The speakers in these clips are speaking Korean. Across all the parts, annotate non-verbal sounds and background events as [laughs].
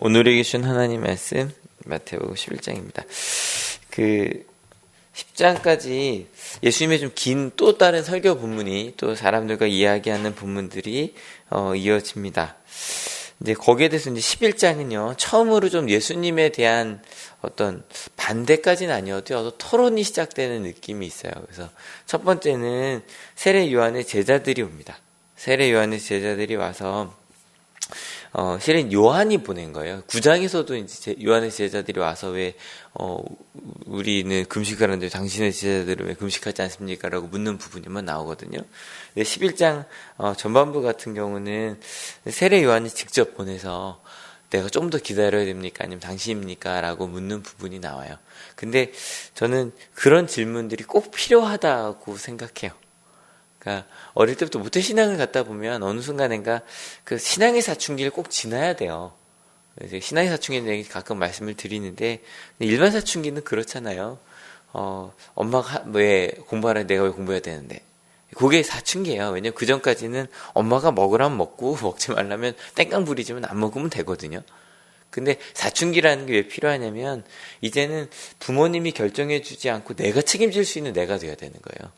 오늘에게 주신 하나님 말씀 마태복음 11장입니다. 그 10장까지 예수님의 좀 긴 또 다른 설교 본문이 또 사람들과 이야기하는 본문들이 어, 이어집니다. 이제 거기에 대해서 이제 11장은요 처음으로 좀 예수님에 대한 어떤 반대까지는 아니어도 토론이 시작되는 느낌이 있어요. 그래서 첫 번째는 세례 요한의 제자들이 옵니다. 세례 요한의 제자들이 와서 어, 실은 요한이 보낸 거예요. 구장에서도 이제 요한의 제자들이 와서 왜, 어, 우리는 금식을 하는데 당신의 제자들은 왜 금식하지 않습니까? 라고 묻는 부분이만 나오거든요. 11장, 어, 전반부 같은 경우는 세례 요한이 직접 보내서 내가 좀 더 기다려야 됩니까? 아니면 당신입니까? 라고 묻는 부분이 나와요. 근데 저는 그런 질문들이 꼭 필요하다고 생각해요. 그러니까 어릴 때부터 모태 신앙을 갖다 보면 어느 순간인가 그 신앙의 사춘기를 꼭 지나야 돼요. 이제 신앙의 사춘기는 얘기 가끔 말씀을 드리는데 일반 사춘기는 그렇잖아요. 어, 엄마가 왜 공부하라 내가 왜 공부해야 되는데 그게 사춘기예요. 왜냐면 그 전까지는 엄마가 먹으라면 먹고 [laughs] 먹지 말라면 땡깡 부리지만 안 먹으면 되거든요. 근데 사춘기라는 게 왜 필요하냐면 이제는 부모님이 결정해 주지 않고 내가 책임질 수 있는 내가 돼야 되는 거예요.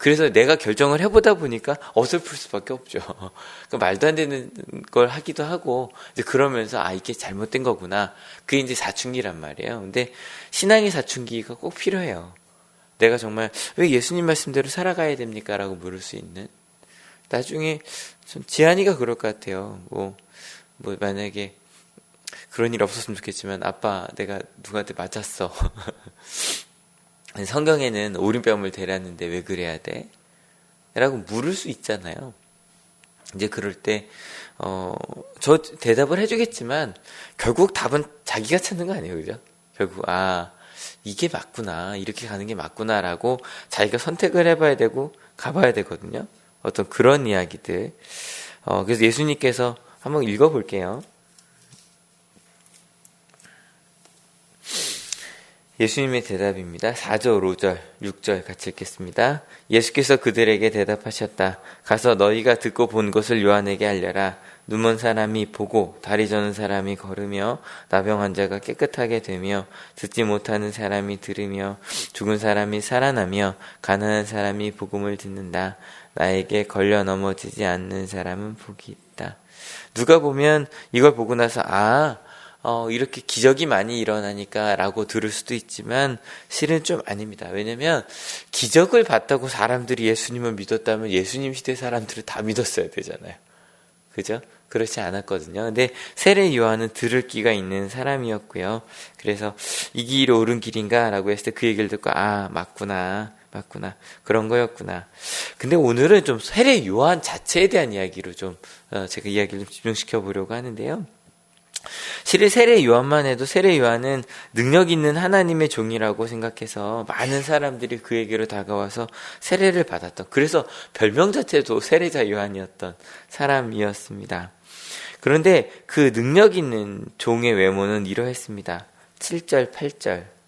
그래서 내가 결정을 해보다 보니까 어설플 수밖에 없죠. [laughs] 그 말도 안 되는 걸 하기도 하고, 이제 그러면서, 아, 이게 잘못된 거구나. 그게 이제 사춘기란 말이에요. 근데 신앙의 사춘기가 꼭 필요해요. 내가 정말 왜 예수님 말씀대로 살아가야 됩니까? 라고 물을 수 있는. 나중에 좀 지한이가 그럴 것 같아요. 뭐, 뭐, 만약에 그런 일 없었으면 좋겠지만, 아빠, 내가 누구한테 맞았어. [laughs] 성경에는 오른뺨을 대랐는데 왜 그래야 돼? 라고 물을 수 있잖아요. 이제 그럴 때, 어, 저 대답을 해주겠지만, 결국 답은 자기가 찾는 거 아니에요. 그죠? 결국, 아, 이게 맞구나. 이렇게 가는 게 맞구나라고 자기가 선택을 해봐야 되고, 가봐야 되거든요. 어떤 그런 이야기들. 어, 그래서 예수님께서 한번 읽어볼게요. 예수님의 대답입니다. 4절, 5절, 6절 같이 읽겠습니다. 예수께서 그들에게 대답하셨다. 가서 너희가 듣고 본 것을 요한에게 알려라. 눈먼 사람이 보고 다리 저는 사람이 걸으며 나병 환자가 깨끗하게 되며 듣지 못하는 사람이 들으며 죽은 사람이 살아나며 가난한 사람이 복음을 듣는다. 나에게 걸려 넘어지지 않는 사람은 복이 있다. 누가 보면 이걸 보고 나서 아 어, 이렇게 기적이 많이 일어나니까 라고 들을 수도 있지만 실은 좀 아닙니다. 왜냐면 기적을 봤다고 사람들이 예수님을 믿었다면 예수님 시대 사람들을 다 믿었어야 되잖아요. 그죠? 그렇지 않았거든요. 근데 세례 요한은 들을 끼가 있는 사람이었고요. 그래서 이 길이 옳은 길인가? 라고 했을 때 그 얘기를 듣고 아, 맞구나. 맞구나. 그런 거였구나. 근데 오늘은 좀 세례 요한 자체에 대한 이야기로 좀 어, 제가 이야기를 좀 집중시켜 보려고 하는데요. 실은 세례 요한만 해도 세례 요한은 능력 있는 하나님의 종이라고 생각해서 많은 사람들이 그에게로 다가와서 세례를 받았던 그래서 별명 자체도 세례자 요한이었던 사람이었습니다. 그런데 그 능력 있는 종의 외모는 이러했습니다. 7절, 8절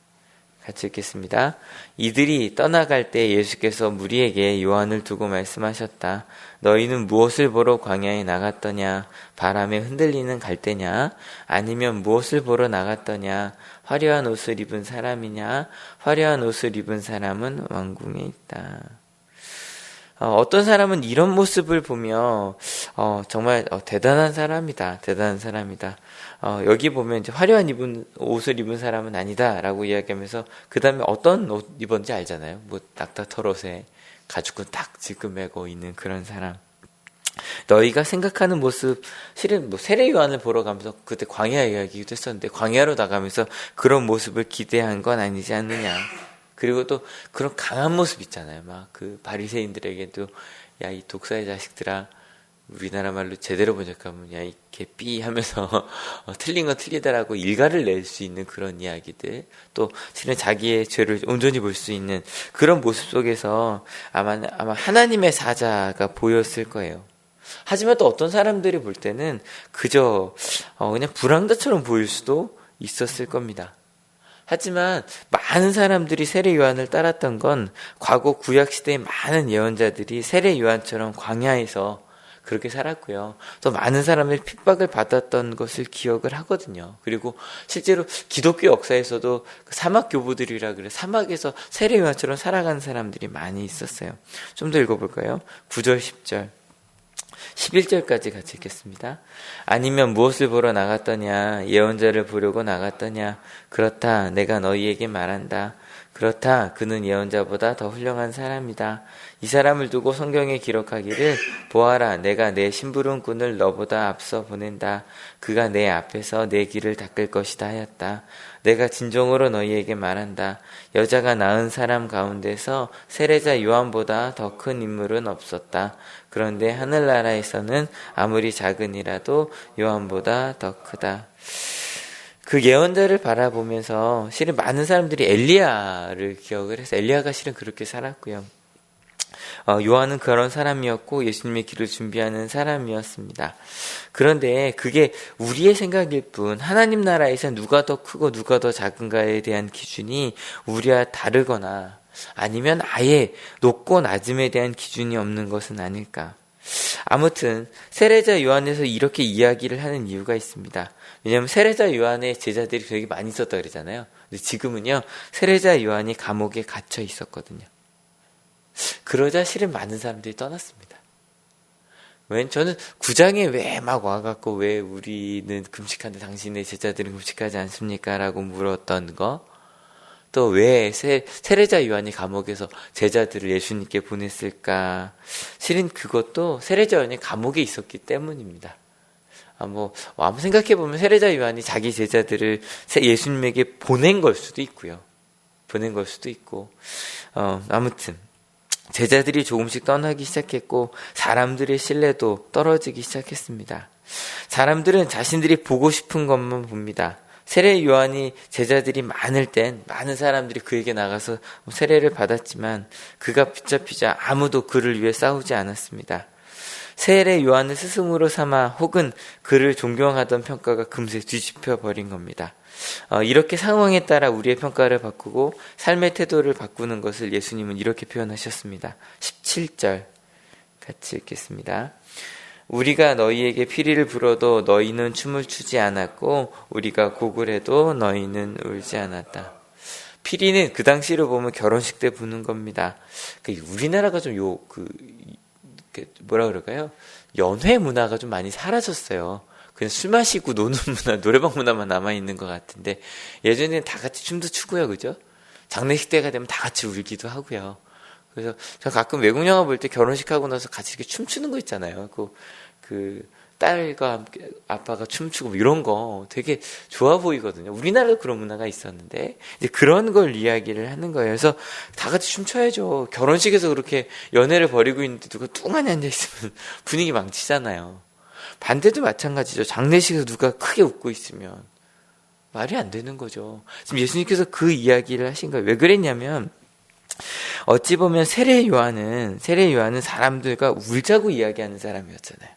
같이 읽겠습니다. 이들이 떠나갈 때 예수께서 무리에게 요한을 두고 말씀하셨다. 너희는 무엇을 보러 광야에 나갔더냐? 바람에 흔들리는 갈대냐? 아니면 무엇을 보러 나갔더냐? 화려한 옷을 입은 사람이냐? 화려한 옷을 입은 사람은 왕궁에 있다. 어, 떤 사람은 이런 모습을 보며 어, 정말 어, 대단한 사람이다, 대단한 사람이다. 어, 여기 보면 이제 화려한 입은 옷을 입은 사람은 아니다라고 이야기하면서 그 다음에 어떤 옷 입었는지 알잖아요. 뭐 낙타 털옷에 가죽끈 딱 지금 매고 있는 그런 사람. 너희가 생각하는 모습, 실은 뭐 세례 요한을 보러 가면서 그때 광야 이야기도 했었는데 광야로 나가면서 그런 모습을 기대한 건 아니지 않느냐. 그리고 또 그런 강한 모습 있잖아요. 막 그 바리새인들에게도 야 이 독사의 자식들아 우리나라 말로 제대로 번역하면 야 이렇게 삐 하면서 [laughs] 어, 틀린 건 틀리다라고 일가를 낼 수 있는 그런 이야기들 또 실은 자기의 죄를 온전히 볼 수 있는 그런 모습 속에서 아마 아마 하나님의 사자가 보였을 거예요. 하지만 또 어떤 사람들이 볼 때는 그저 어, 그냥 불황자처럼 보일 수도 있었을 겁니다. 하지만 많은 사람들이 세례 요한을 따랐던 건 과거 구약 시대의 많은 예언자들이 세례 요한처럼 광야에서 그렇게 살았고요. 또 많은 사람들이 핍박을 받았던 것을 기억을 하거든요. 그리고 실제로 기독교 역사에서도 그 사막 교부들이라 그래 사막에서 세례 요한처럼 살아가는 사람들이 많이 있었어요. 좀 더 읽어볼까요? 9절 10절 11절까지 같이 읽겠습니다. 아니면 무엇을 보러 나갔더냐? 예언자를 보려고 나갔더냐? 그렇다. 내가 너희에게 말한다. 그렇다. 그는 예언자보다 더 훌륭한 사람이다. 이 사람을 두고 성경에 기록하기를 보아라. 내가 내 심부름꾼을 너보다 앞서 보낸다. 그가 내 앞에서 내 길을 닦을 것이다 하였다. 내가 진정으로 너희에게 말한다. 여자가 낳은 사람 가운데서 세례자 요한보다 더 큰 인물은 없었다. 그런데 하늘나라에서는 아무리 작은이라도 요한보다 더 크다. 그 예언자를 바라보면서 실은 많은 사람들이 엘리야를 기억을 해서 엘리야가 실은 그렇게 살았고요. 어, 요한은 그런 사람이었고 예수님의 길을 준비하는 사람이었습니다. 그런데 그게 우리의 생각일 뿐 하나님 나라에서 누가 더 크고 누가 더 작은가에 대한 기준이 우리와 다르거나 아니면 아예 높고 낮음에 대한 기준이 없는 것은 아닐까. 아무튼 세례자 요한에서 이렇게 이야기를 하는 이유가 있습니다. 왜냐하면 세례자 요한의 제자들이 되게 많이 있었다 그러잖아요. 근데 지금은요 세례자 요한이 감옥에 갇혀 있었거든요. 그러자 실은 많은 사람들이 떠났습니다. 왜 저는 구장에 왜 막 와갖고 왜 우리는 금식하는데 당신의 제자들은 금식하지 않습니까? 라고 물었던 거. 또 왜 세례자 요한이 감옥에서 제자들을 예수님께 보냈을까? 실은 그것도 세례자 요한이 감옥에 있었기 때문입니다. 아, 뭐, 아무 생각해보면 세례자 요한이 자기 제자들을 예수님에게 보낸 걸 수도 있고요. 보낸 걸 수도 있고, 어, 아무튼. 제자들이 조금씩 떠나기 시작했고 사람들의 신뢰도 떨어지기 시작했습니다. 사람들은 자신들이 보고 싶은 것만 봅니다. 세례 요한이 제자들이 많을 땐 많은 사람들이 그에게 나가서 세례를 받았지만 그가 붙잡히자 아무도 그를 위해 싸우지 않았습니다. 세례 요한을 스승으로 삼아 혹은 그를 존경하던 평가가 금세 뒤집혀 버린 겁니다. 어, 이렇게 상황에 따라 우리의 평가를 바꾸고 삶의 태도를 바꾸는 것을 예수님은 이렇게 표현하셨습니다. 17절 같이 읽겠습니다. 우리가 너희에게 피리를 불어도 너희는 춤을 추지 않았고 우리가 곡을 해도 너희는 울지 않았다. 피리는 그 당시로 보면 결혼식 때 부는 겁니다. 그 우리나라가 좀 요 그 뭐라 그럴까요? 연회 문화가 좀 많이 사라졌어요. 그냥 술 마시고 노는 [laughs] 문화, 노래방 문화만 남아있는 것 같은데, 예전에는 다 같이 춤도 추고요, 그죠? 장례식 때가 되면 다 같이 울기도 하고요. 그래서 제가 가끔 외국 영화 볼 때 결혼식 하고 나서 같이 이렇게 춤추는 거 있잖아요. 그, 그, 딸과 함께 아빠가 춤추고 뭐 이런 거 되게 좋아 보이거든요. 우리나라도 그런 문화가 있었는데 이제 그런 걸 이야기를 하는 거예요. 그래서 다 같이 춤춰야죠. 결혼식에서 그렇게 연애를 벌이고 있는데 누가 뚱하니 앉아 있으면 [laughs] 분위기 망치잖아요. 반대도 마찬가지죠. 장례식에서 누가 크게 웃고 있으면 말이 안 되는 거죠. 지금 예수님께서 그 이야기를 하신 거예요. 왜 그랬냐면 어찌 보면 세례 요한은 세례 요한은 사람들과 울자고 이야기하는 사람이었잖아요.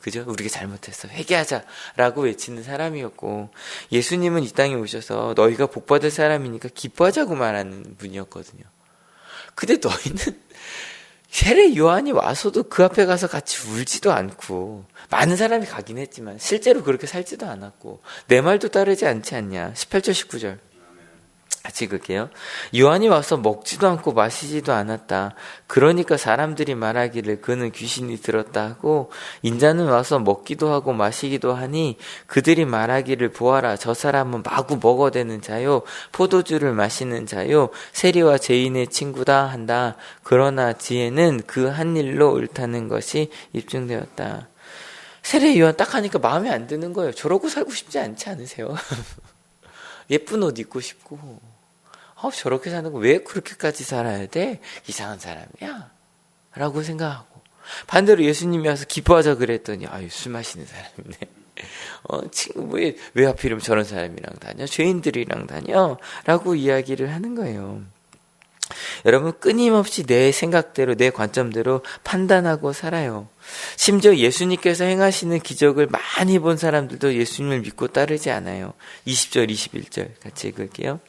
그죠? 우리가 잘못했어. 회개하자라고 외치는 사람이었고 예수님은 이 땅에 오셔서 너희가 복 받을 사람이니까 기뻐하자고 말하는 분이었거든요. 근데 너희는 세례 요한이 와서도 그 앞에 가서 같이 울지도 않고 많은 사람이 가긴 했지만 실제로 그렇게 살지도 않았고 내 말도 따르지 않지 않냐. 18절 19절. 같이 읽을게요. 요한이 와서 먹지도 않고 마시지도 않았다. 그러니까 사람들이 말하기를 그는 귀신이 들었다 하고 인자는 와서 먹기도 하고 마시기도 하니 그들이 말하기를 보아라 저 사람은 마구 먹어대는 자요 포도주를 마시는 자요 세리와 죄인의 친구다 한다. 그러나 지혜는 그 한 일로 옳다는 것이 입증되었다. 세례 요한 딱 하니까 마음에 안 드는 거예요. 저러고 살고 싶지 않지 않으세요? [laughs] 예쁜 옷 입고 싶고 어, 저렇게 사는 거 왜 그렇게까지 살아야 돼? 이상한 사람이야. 라고 생각하고. 반대로 예수님이 와서 기뻐하자 그랬더니, 아유, 술 마시는 사람이네. [laughs] 어, 친구, 왜, 왜 하필이면 저런 사람이랑 다녀? 죄인들이랑 다녀? 라고 이야기를 하는 거예요. 여러분, 끊임없이 내 생각대로, 내 관점대로 판단하고 살아요. 심지어 예수님께서 행하시는 기적을 많이 본 사람들도 예수님을 믿고 따르지 않아요. 20절, 21절 같이 읽을게요.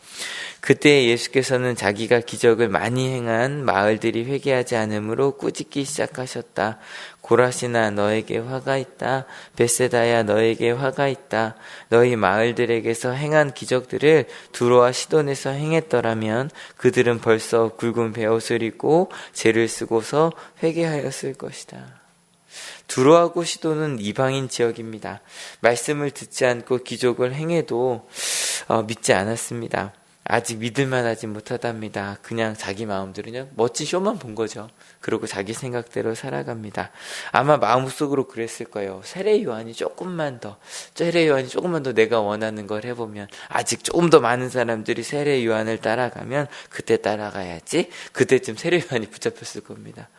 그때 예수께서는 자기가 기적을 많이 행한 마을들이 회개하지 않으므로 꾸짖기 시작하셨다. 고라시나 너에게 화가 있다. 베세다야 너에게 화가 있다. 너희 마을들에게서 행한 기적들을 두로와 시돈에서 행했더라면 그들은 벌써 굵은 베옷을 입고 죄를 쓰고서 회개하였을 것이다. 두로하고 시도는 이방인 지역입니다. 말씀을 듣지 않고 기적을 행해도 어, 믿지 않았습니다. 아직 믿을만 하지 못하답니다. 그냥 자기 마음대로냐 멋진 쇼만 본 거죠. 그리고 자기 생각대로 살아갑니다. 아마 마음속으로 그랬을 거예요. 세례 요한이 조금만 더, 세례 요한이 조금만 더 내가 원하는 걸 해보면 아직 조금 더 많은 사람들이 세례 요한을 따라가면 그때 따라가야지. 그때쯤 세례 요한이 붙잡혔을 겁니다.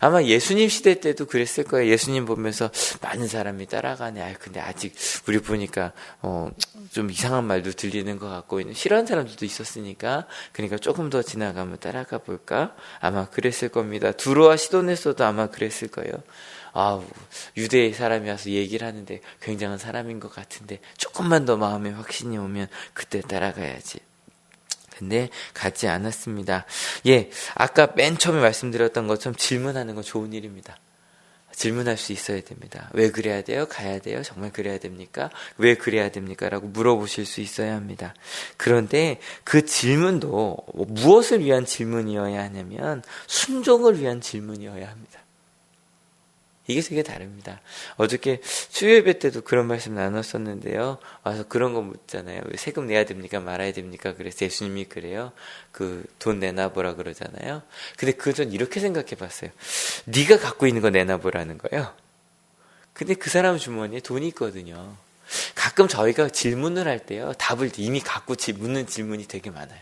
아마 예수님 시대 때도 그랬을 거예요. 예수님 보면서 많은 사람이 따라가네. 아 근데 아직 우리 보니까 어, 좀 이상한 말도 들리는 것 같고 싫어하는 사람들도 있었으니까 그러니까 조금 더 지나가면 따라가 볼까? 아마 그랬을 겁니다. 두로와 시돈에서도 아마 그랬을 거예요. 아, 유대 사람이 와서 얘기를 하는데 굉장한 사람인 것 같은데 조금만 더 마음에 확신이 오면 그때 따라가야지. 근데 가지 않았습니다. 예, 아까 맨 처음에 말씀드렸던 것처럼 질문하는 건 좋은 일입니다. 질문할 수 있어야 됩니다. 왜 그래야 돼요? 가야 돼요? 정말 그래야 됩니까? 왜 그래야 됩니까? 라고 물어보실 수 있어야 합니다. 그런데 그 질문도 뭐 무엇을 위한 질문이어야 하냐면 순종을 위한 질문이어야 합니다. 이게 되게 다릅니다. 어저께 수요예배 때도 그런 말씀 나눴었는데요. 와서 그런 거 묻잖아요. 왜 세금 내야 됩니까? 말아야 됩니까? 그래서 예수님이 그래요. 그 돈 내놔보라 그러잖아요. 근데 그 전 이렇게 생각해 봤어요. 네가 갖고 있는 거 내놔보라는 거예요. 근데 그 사람 주머니에 돈이 있거든요. 가끔 저희가 질문을 할 때요. 답을 이미 갖고 묻는 질문이 되게 많아요.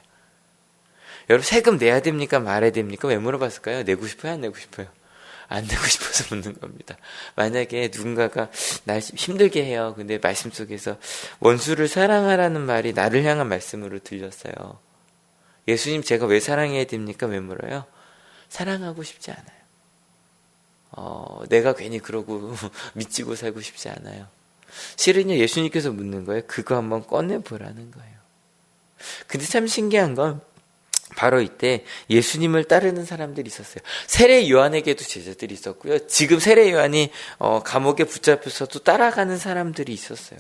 여러분 세금 내야 됩니까? 말아야 됩니까? 왜 물어봤을까요? 내고 싶어요? 안 내고 싶어요? 안 되고 싶어서 [laughs] 묻는 겁니다. 만약에 누군가가 날 힘들게 해요. 근데 말씀 속에서 원수를 사랑하라는 말이 나를 향한 말씀으로 들렸어요. 예수님 제가 왜 사랑해야 됩니까? 왜 물어요? 사랑하고 싶지 않아요. 어, 내가 괜히 그러고 [laughs] 미치고 살고 싶지 않아요. 실은요, 예수님께서 묻는 거예요. 그거 한번 꺼내보라는 거예요. 근데 참 신기한 건 바로 이때 예수님을 따르는 사람들이 있었어요. 세례 요한에게도 제자들이 있었고요. 지금 세례 요한이 어, 감옥에 붙잡혀서도 따라가는 사람들이 있었어요.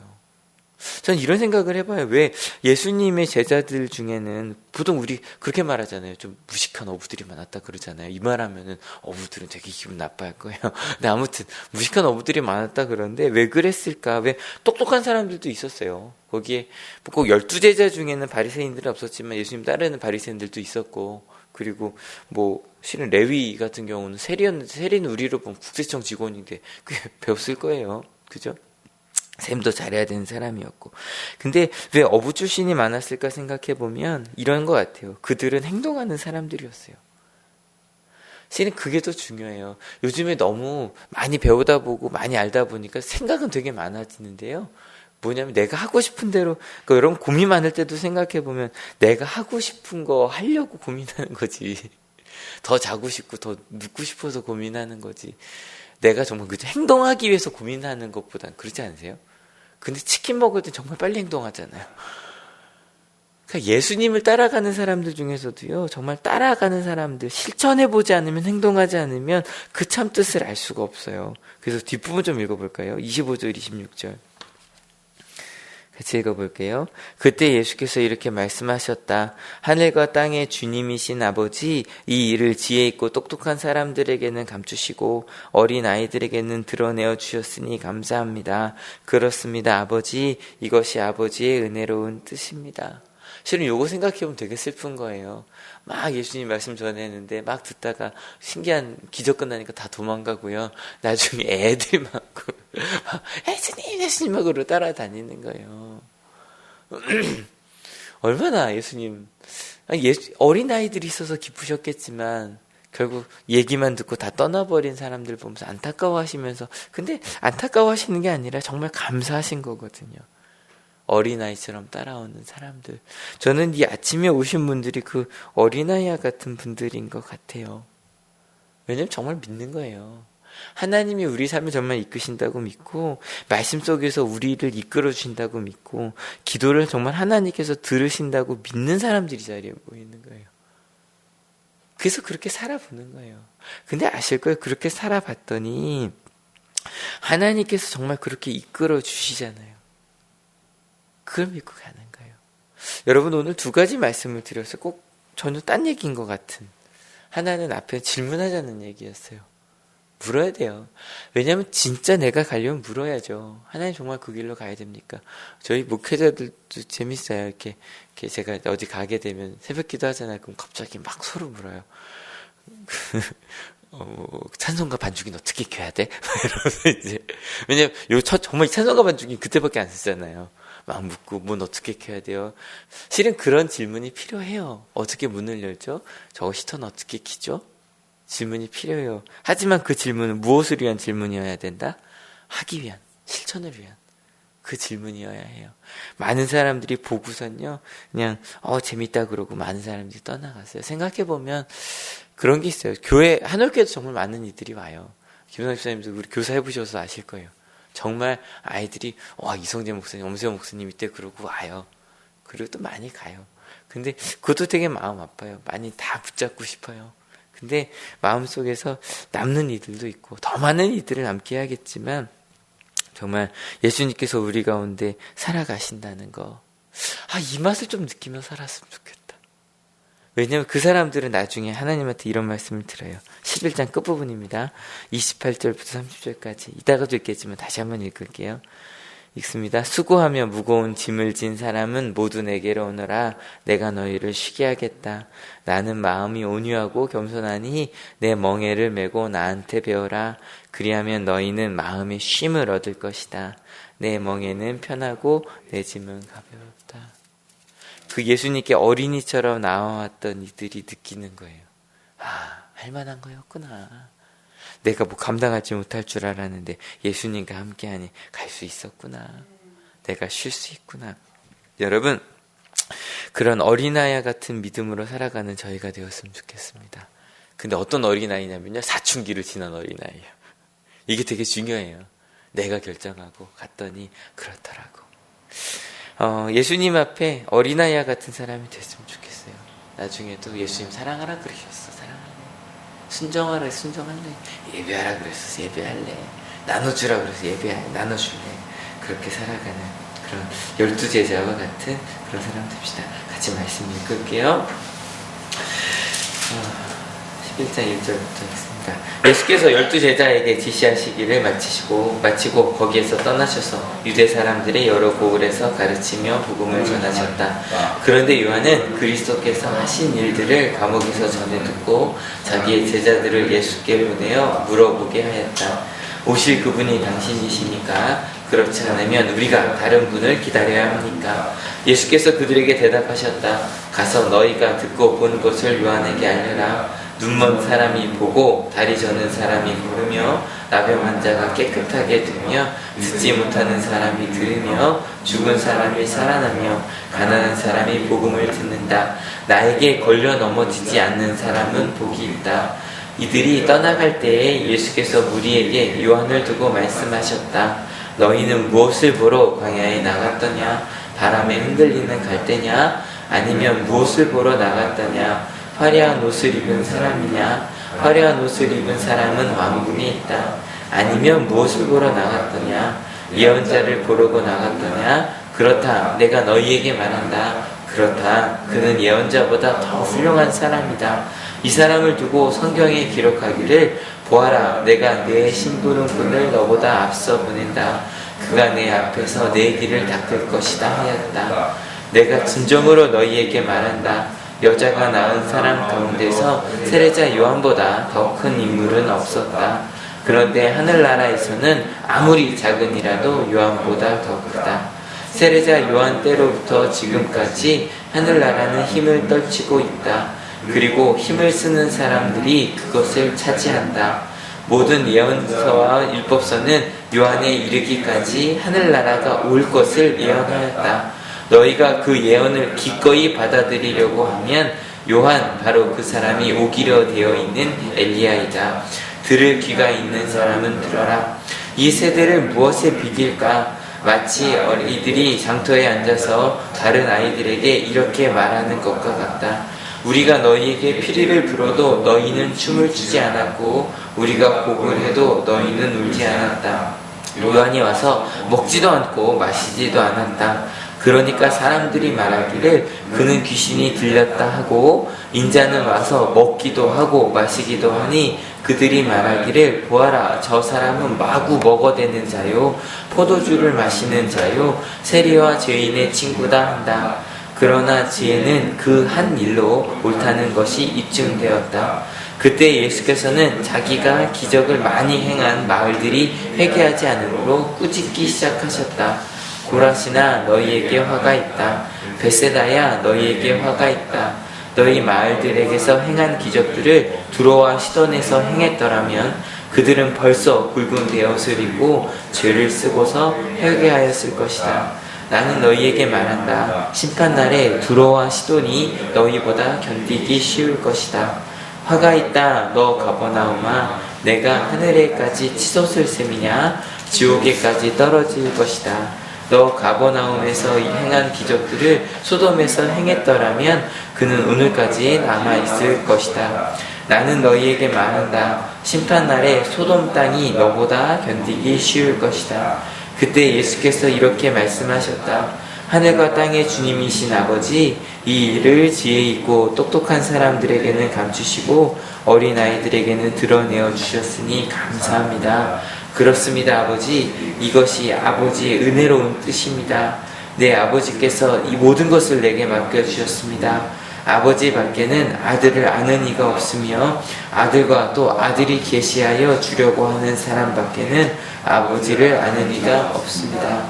전 이런 생각을 해봐요. 왜 예수님의 제자들 중에는 보통 우리 그렇게 말하잖아요. 좀 무식한 어부들이 많았다 그러잖아요. 이 말하면은 어부들은 되게 기분 나빠할 거예요. [laughs] 근데 아무튼 무식한 어부들이 많았다 그러는데 왜 그랬을까? 왜 똑똑한 사람들도 있었어요. 거기에 꼭 열두 제자 중에는 바리새인들은 없었지만 예수님 따르는 바리새인들도 있었고 그리고 뭐 실은 레위 같은 경우는 세리였는데 세리는 우리로 보면 국세청 직원인데 그게 [laughs] 배웠을 거예요. 그죠? 샘도 잘해야 되는 사람이었고. 근데 왜 어부 출신이 많았을까 생각해 보면 이런 것 같아요. 그들은 행동하는 사람들이었어요. 실은 그게 더 중요해요. 요즘에 너무 많이 배우다 보고 많이 알다 보니까 생각은 되게 많아지는데요. 뭐냐면 내가 하고 싶은 대로 그러니까 여러분 고민 많을 때도 생각해 보면 내가 하고 싶은 거 하려고 고민하는 거지. [laughs] 더 자고 싶고 더 눕고 싶어서 고민하는 거지. 내가 정말 그 행동하기 위해서 고민하는 것보단 그렇지 않으세요? 근데 치킨 먹을 때 정말 빨리 행동하잖아요. 그러니까 예수님을 따라가는 사람들 중에서도요, 정말 따라가는 사람들, 실천해보지 않으면, 행동하지 않으면 그 참 뜻을 알 수가 없어요. 그래서 뒷부분 좀 읽어볼까요? 25절, 26절. 같이 읽어볼게요. 그때 예수께서 이렇게 말씀하셨다. 하늘과 땅의 주님이신 아버지, 이 일을 지혜 있고 똑똑한 사람들에게는 감추시고 어린 아이들에게는 드러내어 주셨으니 감사합니다. 그렇습니다. 아버지, 이것이 아버지의 은혜로운 뜻입니다. 실은 요거 생각해보면 되게 슬픈 거예요. 막 예수님 말씀 전했는데 막 듣다가 신기한 기적 끝나니까 다 도망가고요. 나중에 애들 많고 [laughs] 예수님 예수님 하고 따라다니는 거예요. [clears throat] 얼마나 예수님 예수, 어린 아이들이 있어서 기쁘셨겠지만 결국 얘기만 듣고 다 떠나버린 사람들 보면서 안타까워하시면서 근데 안타까워하시는 게 아니라 정말 감사하신 거거든요. 어린아이처럼 따라오는 사람들. 저는 이 아침에 오신 분들이 그 어린아이와 같은 분들인 것 같아요. 왜냐면 정말 믿는 거예요. 하나님이 우리 삶을 정말 이끄신다고 믿고, 말씀 속에서 우리를 이끌어 주신다고 믿고, 기도를 정말 하나님께서 들으신다고 믿는 사람들이 자리에 모이는 거예요. 그래서 그렇게 살아보는 거예요. 근데 아실 거예요. 그렇게 살아봤더니 하나님께서 정말 그렇게 이끌어 주시잖아요. 그걸 믿고 가는 거예요. 여러분 오늘 두 가지 말씀을 드려서 꼭 전혀 딴 얘기인 것 같은 하나는 앞에 질문하자는 얘기였어요. 물어야 돼요. 왜냐하면 진짜 내가 가려면 물어야죠. 하나님 정말 그 길로 가야 됩니까? 저희 목회자들도 재밌어요. 이렇게, 이렇게 제가 어디 가게 되면 새벽기도 하잖아요. 그럼 갑자기 막 서로 물어요. [laughs] 어, 찬송가 반죽이 어떻게 켜야 돼? [laughs] 이러면서 이제 왜냐면 요 첫, 정말 찬송가 반죽이 그때밖에 안 쓰잖아요. 막 묻고 문 어떻게 켜야 돼요? 실은 그런 질문이 필요해요. 어떻게 문을 열죠? 저 히터는 어떻게 키죠? 질문이 필요해요. 하지만 그 질문은 무엇을 위한 질문이어야 된다? 하기 위한, 실천을 위한 그 질문이어야 해요. 많은 사람들이 보고선요, 그냥, 어, 재밌다 그러고 많은 사람들이 떠나갔어요. 생각해보면 그런 게 있어요. 교회, 한올교에도 정말 많은 이들이 와요. 김성희 목사님도 우리 교사 해보셔서 아실 거예요. 정말 아이들이, 와, 이성재 목사님, 엄세영 목사님 이때 그러고 와요. 그리고 또 많이 가요. 근데 그것도 되게 마음 아파요. 많이 다 붙잡고 싶어요. 근데 마음속에서 남는 이들도 있고 더 많은 이들을 남게 해야겠지만 정말 예수님께서 우리 가운데 살아가신다는 거. 아, 이 맛을 좀 느끼며 살았으면 좋겠다. 왜냐면 그 사람들은 나중에 하나님한테 이런 말씀을 들어요. 11장 끝부분입니다. 28절부터 30절까지. 이따가도 읽겠지만 다시 한번 읽을게요. 읽습니다. 수고하며 무거운 짐을 진 사람은 모두 내게로 오너라. 내가 너희를 쉬게 하겠다. 나는 마음이 온유하고 겸손하니 내 멍에를 메고 나한테 배워라. 그리하면 너희는 마음의 쉼을 얻을 것이다. 내 멍에는 편하고 내 짐은 가벼웠다. 그 예수님께 어린이처럼 나와왔던 이들이 느끼는 거예요. 아, 할 만한 거였구나. 내가 뭐 감당하지 못할 줄 알았는데 예수님과 함께하니 갈 수 있었구나. 내가 쉴 수 있구나. 여러분, 그런 어린아이 같은 믿음으로 살아가는 저희가 되었으면 좋겠습니다. 근데 어떤 어린아이냐면요. 사춘기를 지난 어린아이예요. 이게 되게 중요해요. 내가 결정하고 갔더니 그렇더라고. 어, 예수님 앞에 어린아이 같은 사람이 됐으면 좋겠어요. 나중에도 예수님 사랑하라 그러셨어. 순정하라 순정할래. 예배하라 그랬어. 예배할래. 나눠주라 그래서 예배 나눠줄래. 그렇게 살아가는 그런 열두 제자와 같은 그런 사람 됩시다. 같이 말씀 읽을게요 11장 1절부터 읽습니다 예수께서 열두 제자에게 지시하시기를 마치시고 마치고 거기에서 떠나셔서 유대 사람들의 여러 고을에서 가르치며 복음을 전하셨다. 그런데 요한은 그리스도께서 하신 일들을 감옥에서 전해 듣고 자기의 제자들을 예수께 보내어 물어보게 하였다. 오실 그분이 당신이시니까 그렇지 않으면 우리가 다른 분을 기다려야 합니까? 예수께서 그들에게 대답하셨다. 가서 너희가 듣고 본 것을 요한에게 알려라. 눈먼 사람이 보고 다리 저는 사람이 걸으며 나병 환자가 깨끗하게 되며 듣지 못하는 사람이 들으며 죽은 사람이 살아나며 가난한 사람이 복음을 듣는다. 나에게 걸려 넘어지지 않는 사람은 복이 있다. 이들이 떠나갈 때에 예수께서 무리에게 요한을 두고 말씀하셨다. 너희는 무엇을 보러 광야에 나갔더냐? 바람에 흔들리는 갈대냐? 아니면 무엇을 보러 나갔더냐? 화려한 옷을 입은 사람이냐? 화려한 옷을 입은 사람은 왕궁에 있다. 아니면 무엇을 보러 나갔더냐? 예언자를 보려고 나갔더냐? 그렇다. 내가 너희에게 말한다. 그렇다. 그는 예언자보다 더 훌륭한 사람이다. 이 사람을 두고 성경에 기록하기를 보아라. 내가 내 신부름꾼을 너보다 앞서 보낸다. 그가 내 앞에서 내 길을 닦을 것이다 하였다. 내가 진정으로 너희에게 말한다. 여자가 낳은 사람 가운데서 세례자 요한보다 더 큰 인물은 없었다. 그런데 하늘나라에서는 아무리 작은이라도 요한보다 더 크다. 세례자 요한 때로부터 지금까지 하늘나라는 힘을 떨치고 있다. 그리고 힘을 쓰는 사람들이 그것을 차지한다. 모든 예언서와 율법서는 요한에 이르기까지 하늘나라가 올 것을 예언하였다. 너희가 그 예언을 기꺼이 받아들이려고 하면 요한 바로 그 사람이 오기려 되어 있는 엘리야이다. 들을 귀가 있는 사람은 들어라. 이 세대를 무엇에 비길까? 마치 어린이들이 장터에 앉아서 다른 아이들에게 이렇게 말하는 것과 같다. 우리가 너희에게 피리를 불어도 너희는 춤을 추지 않았고 우리가 곡을 해도 너희는 울지 않았다. 요한이 와서 먹지도 않고 마시지도 않았다. 그러니까 사람들이 말하기를 그는 귀신이 들렸다 하고 인자는 와서 먹기도 하고 마시기도 하니 그들이 말하기를 보아라 저 사람은 마구 먹어대는 자요 포도주를 마시는 자요 세리와 죄인의 친구다 한다. 그러나 지혜는 그 한 일로 옳다는 것이 입증되었다. 그때 예수께서는 자기가 기적을 많이 행한 마을들이 회개하지 않으므로 꾸짖기 시작하셨다. 고라시나 너희에게 화가 있다. 베세다야 너희에게 화가 있다. 너희 마을들에게서 행한 기적들을 두로와 시돈에서 행했더라면 그들은 벌써 굵은 대옷을 입고 죄를 쓰고서 회개하였을 것이다. 나는 너희에게 말한다. 심판날에 두로와 시돈이 너희보다 견디기 쉬울 것이다. 화가 있다. 너 가버나움아. 내가 하늘에까지 치솟을 셈이냐? 지옥에까지 떨어질 것이다. 너 가버나움에서 행한 기적들을 소돔에서 행했더라면 그는 오늘까지 남아 있을 것이다. 나는 너희에게 말한다. 심판날에 소돔 땅이 너보다 견디기 쉬울 것이다. 그때 예수께서 이렇게 말씀하셨다. 하늘과 땅의 주님이신 아버지, 이 일을 지혜 있고 똑똑한 사람들에게는 감추시고 어린아이들에게는 드러내어 주셨으니 감사합니다. 그렇습니다, 아버지. 이것이 아버지의 은혜로운 뜻입니다. 내 아버지께서 이 모든 것을 내게 맡겨주셨습니다. 아버지 밖에는 아들을 아는 이가 없으며 아들과 또 아들이 계시하여 주려고 하는 사람 밖에는 아버지를 아는 이가 없습니다.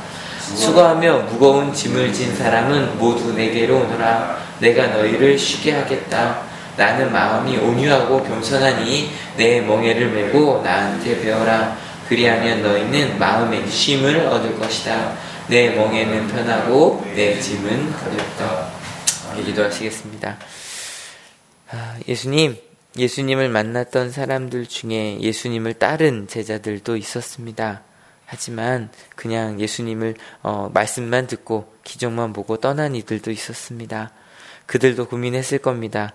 수고하며 무거운 짐을 진 사람은 모두 내게로 오너라. 내가 너희를 쉬게 하겠다. 나는 마음이 온유하고 겸손하니 내 멍에를 메고 나한테 배워라. 그리하면 너희는 마음의 쉼을 얻을 것이다. 내 멍에는 편하고 내 짐은 가볍다. 기도하시겠습니다. 아, 예수님, 예수님을 만났던 사람들 중에 예수님을 따른 제자들도 있었습니다. 하지만 그냥 예수님을 어, 말씀만 듣고 기적만 보고 떠난 이들도 있었습니다. 그들도 고민했을 겁니다.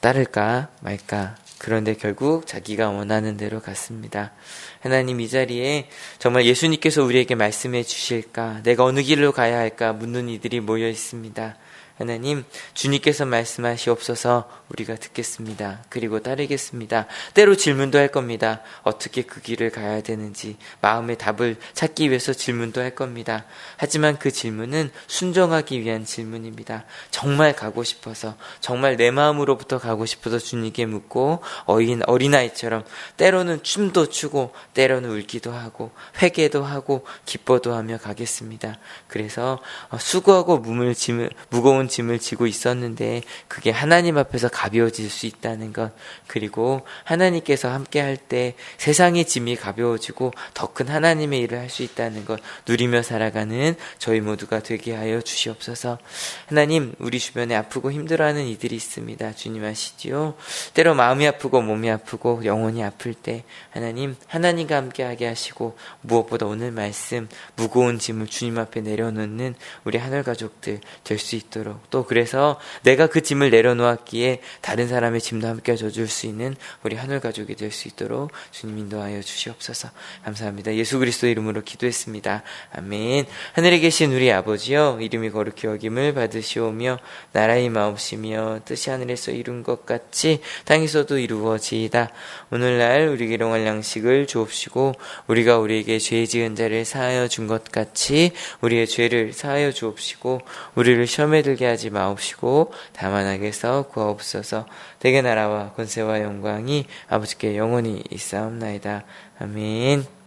따를까 말까. 그런데 결국 자기가 원하는 대로 갔습니다. 하나님 이 자리에 정말 예수님께서 우리에게 말씀해 주실까? 내가 어느 길로 가야 할까? 묻는 이들이 모여 있습니다. 하나님, 주님께서 말씀하시옵소서 우리가 듣겠습니다. 그리고 따르겠습니다. 때로 질문도 할 겁니다. 어떻게 그 길을 가야 되는지 마음의 답을 찾기 위해서 질문도 할 겁니다. 하지만 그 질문은 순종하기 위한 질문입니다. 정말 가고 싶어서, 정말 내 마음으로부터 가고 싶어서 주님께 묻고 어린, 어린아이처럼 때로는 춤도 추고 때로는 울기도 하고 회개도 하고 기뻐도 하며 가겠습니다. 그래서 어, 수고하고 무물 짐을, 무거운 짐을 지고 있었는데 그게 하나님 앞에서 가벼워질 수 있다는 것. 그리고 하나님께서 함께 할 때 세상의 짐이 가벼워지고 더 큰 하나님의 일을 할 수 있다는 것. 누리며 살아가는 저희 모두가 되게 하여 주시옵소서. 하나님 우리 주변에 아프고 힘들어하는 이들이 있습니다. 주님 아시지요? 때로 마음이 아프고 몸이 아프고 영혼이 아플 때 하나님 하나님과 함께 하게 하시고 무엇보다 오늘 말씀 무거운 짐을 주님 앞에 내려놓는 우리 하늘 가족들 될 수 있도록 또 그래서 내가 그 짐을 내려놓았기에 다른 사람의 짐도 함께 져줄 수 있는 우리 하늘 가족이 될 수 있도록 주님 인도하여 주시옵소서. 감사합니다. 예수 그리스도 이름으로 기도했습니다. 아멘. 하늘에 계신 우리 아버지여 이름이 거룩히 여김을 받으시오며 나라의 마옵시며 뜻이 하늘에서 이룬 것 같이 땅에서도 이루어지이다. 오늘날 우리에게 일용할 양식을 주옵시고 우리가 우리에게 죄 지은 자를 사하여 준 것 같이 우리의 죄를 사하여 주옵시고 우리를 시험에 들게 하지 마옵시고 다만 악에서 구하옵소서 대개 나라와 권세와 영광이 아버지께 영원히 있사옵나이다. 아멘